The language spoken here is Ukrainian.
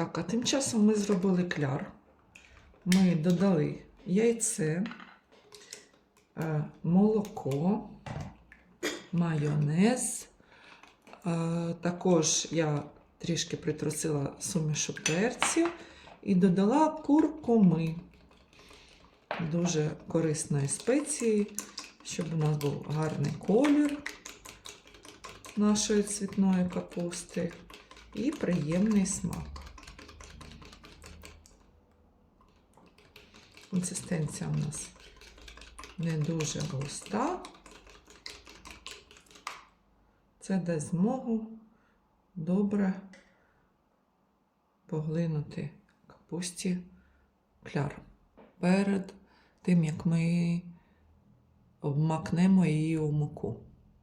Так, а тим часом ми зробили кляр. Ми додали яйце, е, молоко, майонез. Е, Також я трішки притрусила сумішу перців і додала куркуми. Дуже корисної спеції, щоб у нас був гарний колір нашої цвітної капусти і приємний смак. Консистенція у нас не дуже густа. Це дасть змогу добре поглинути капусті кляр перед тим, як ми обмакнемо її у муку.